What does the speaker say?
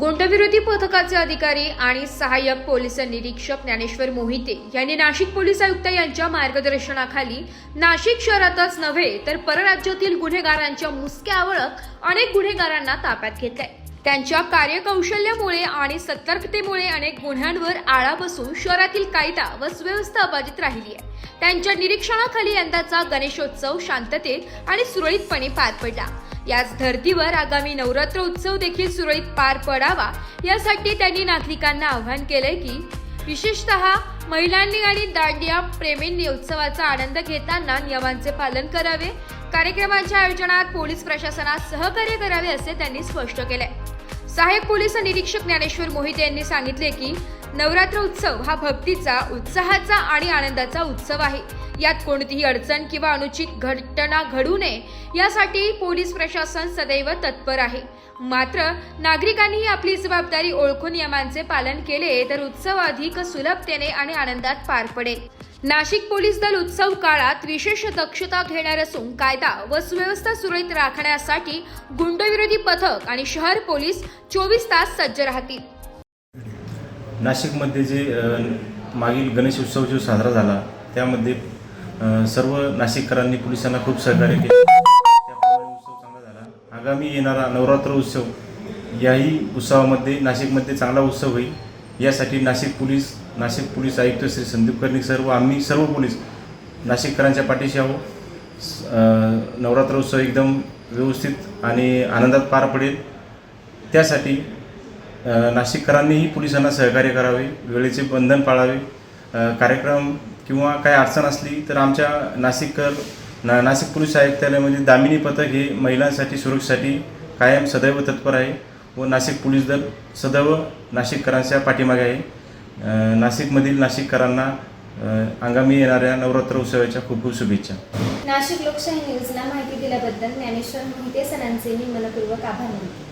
गुंडविरोधी पथकाचे अधिकारी आणि सहाय्यक पोलीस निरीक्षक ज्ञानेश्वर मोहिते यांनी नाशिक पोलीस आयुक्त यांच्या मार्गदर्शनाखाली नाशिक शहरातच नव्हे तर परराज्यातील गुन्हेगारांच्या मुसक्या ओळख अनेक गुन्हेगारांना ताब्यात घेतलंय. त्यांच्या कार्यकौशल्यामुळे आणि सतर्कतेमुळे अनेक गुन्ह्यांवर आळा बसून शहरातील कायदा व सुव्यवस्था अबाधित राहिली आहे. त्यांच्या निरीक्षणाखाली यंदाचा गणेशोत्सव शांततेत आणि सुरळीतपणे पार पडला. याच धर्तीवर आगामी नवरात्र उत्सव देखील सुरळीत पार पडावा यासाठी त्यांनी नागरिकांना आवाहन केलंय की विशेषतः महिलांनी आणि दांडिया प्रेमींनी उत्सवाचा आनंद घेताना नियमांचे पालन करावे कार्यक्रमाच्या आयोजनात पोलीस प्रशासनात सहकार्य करावे असे त्यांनी स्पष्ट केले सहाय्यक पोलीस निरीक्षक ज्ञानेश्वर मोहिते यांनी सांगितले की नवरात्र उत्सव हा भक्तीचा उत्साहाचा आणि आनंदाचा उत्सव आहे. यात कोणतीही अडचण किंवा अनुचित घटना घडू नये यासाठी पोलीस प्रशासन सदैव तत्पर आहे. मात्र नागरिकांनीही आपली जबाबदारी ओळखून नियमांचे पालन केले तर उत्सव अधिक सुलभतेने आणि आनंदात पार पडेल. नाशिक पोलीस दल उत्सव काळात विशेष दक्षता घेणार असून कायदा व सुव्यवस्था सुरळीत राखण्यासाठी गुंडविरोधी पथक आणि शहर पोलीस चोवीस तास सज्ज राहतील. नाशिकमध्ये जे मागील गणेश उत्सव जो साजरा झाला त्यामध्ये सर्व नाशिककरांनी पोलिसांना खूप सहकार्य केले. त्याप्रमाणे उत्सव चांगला झाला. आगामी येणारा नवरात्र उत्सव याही उत्सवामध्ये नाशिकमध्ये चांगला उत्सव होईल. यासाठी नाशिक पोलीस नाशिक पोलीस आयुक्त श्री संदीप कर्णिक सर्व आम्ही सर्व पोलीस नाशिककरांच्या पाठीशी आहो स- नवरात्र उत्सव एकदम व्यवस्थित आणि आनंदात पार पडेल. त्यासाठी नाशिककरांनीही पोलिसांना सहकार्य करावे वेळेचे बंधन पाळावे. कार्यक्रम किंवा काही अडचण असली तर आमच्या नाशिककर ना नाशिक पोलीस आयुक्तालयामध्ये दामिनी पथक हे महिलांसाठी सुरक्षेसाठी कायम सदैव तत्पर आहे व नाशिक पोलीस दल सदैव नाशिककरांच्या पाठीमागे आहे. नाशिकमधील नाशिककरांना आगामी येणाऱ्या नवरात्र उत्सवाच्या खूप खूप शुभेच्छा. नाशिक लोकशाही न्यूजला माहिती दिल्याबद्दल ज्ञानेश्वर मोहिते सरांचे मी मनपूर्वक आभार मानते